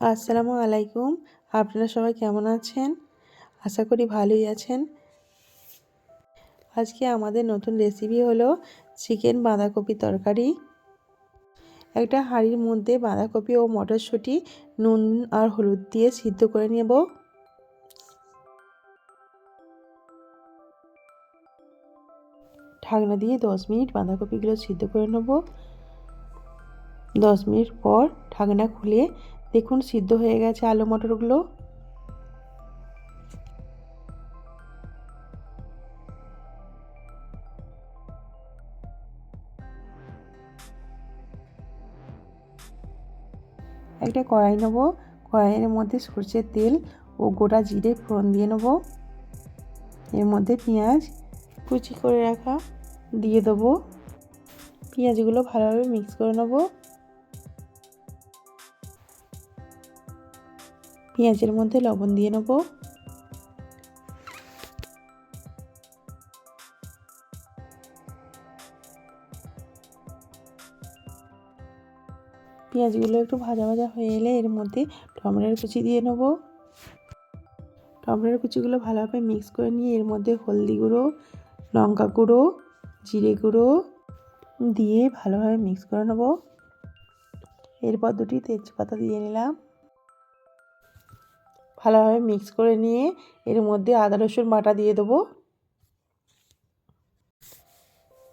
আসসালামু আলাইকুম। আপনারা সবাই কেমন আছেন? আশা করি ভালোই আছেন। আজকে আমাদের নতুন রেসিপি হলো চিকেন বাঁধাকপি তরকারি। একটা হাঁড়ির মধ্যে বাঁধাকপি ও মটরশুঁটি, নুন আর হলুদ দিয়ে সিদ্ধ করে নেব। ঢাকনা দিয়ে দশ মিনিট বাঁধাকপিগুলো সিদ্ধ করে নেব। দশ মিনিট পর ঢাকনা খুলে দেখুন, সিদ্ধ হয়ে গেছে আলু মটরগুলো। একটা কড়াই নেব। কড়াইয়ের মধ্যে সর্ষের তেল ও গোটা জিরে ফোড়ন দিয়ে নেব। এর মধ্যে পেঁয়াজ কুচি করে রাখা দিয়ে দেবো। পেঁয়াজগুলো ভালোভাবে মিক্স করে নেব। পেঁয়াজের মধ্যে লবণ দিয়ে নেব। পেঁয়াজগুলো একটু ভাজা ভাজা হয়ে এলে এর মধ্যে টমেটোর কুচি দিয়ে নেব। টমেটোর কুচিগুলো ভালোভাবে মিক্স করে নিয়ে এর মধ্যে হলদি গুঁড়ো, লঙ্কা গুঁড়ো, জিরে গুঁড়ো দিয়ে ভালোভাবে মিক্স করে নেব। এরপর দুটি তেজপাতা দিয়ে নিলাম। ভালোভাবে মিক্স করে নিয়ে এর মধ্যে আদা, রসুন বাটা দিয়ে দেবো।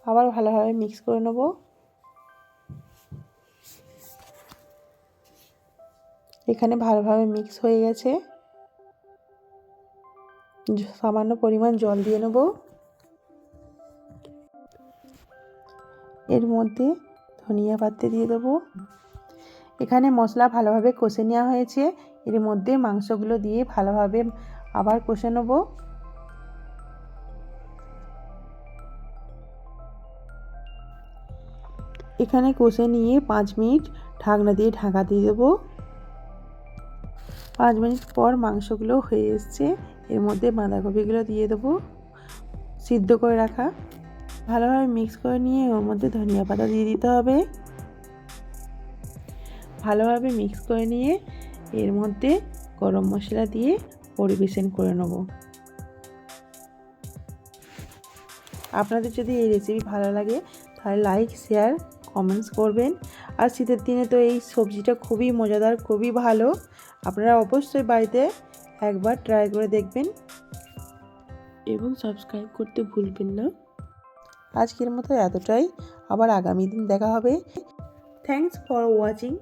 আবার ভালোভাবে মিক্স করে নেব। এখানে ভালোভাবে মিক্স হয়ে গেছে। সামান্য পরিমাণ জল দিয়ে নেব। এর মধ্যে ধনিয়া পাত্রে দিয়ে দেবো। এখানে মশলা ভালোভাবে কষে নেওয়া হয়েছে। এর মধ্যে মাংসগুলো দিয়ে ভালোভাবে আবার কষে নেব। এখানে কষে নিয়ে পাঁচ মিনিট ঢাকনা দিয়ে ঢাকা দিয়ে দেবো। পাঁচ মিনিট পর মাংসগুলো হয়ে এসছে। এর মধ্যে বাঁধাকপিগুলো দিয়ে দেবো। সিদ্ধ করে রাখা। ভালোভাবে মিক্স করে নিয়ে ওর মধ্যে ধনিয়া পাতা দিয়ে দিতে হবে। ভালোভাবে মিক্স করে নিয়ে এর মধ্যে গরম মশলা দিয়ে পরিবেশন করে নেব। আপনাদের যদি এই রেসিপি ভালো লাগে, তাহলে লাইক শেয়ার কমেন্টস করবেন। আর শীতের দিনে তো এই সবজিটা খুবই মজাদার, খুবই ভালো। আপনারা অবশ্যই বাড়িতে একবার ট্রাই করে দেখবেন। এবং সাবস্ক্রাইব করতে ভুলবেন না। আজকের মতো এতটাই। আবার আগামী দিন দেখা হবে। Thanks for watching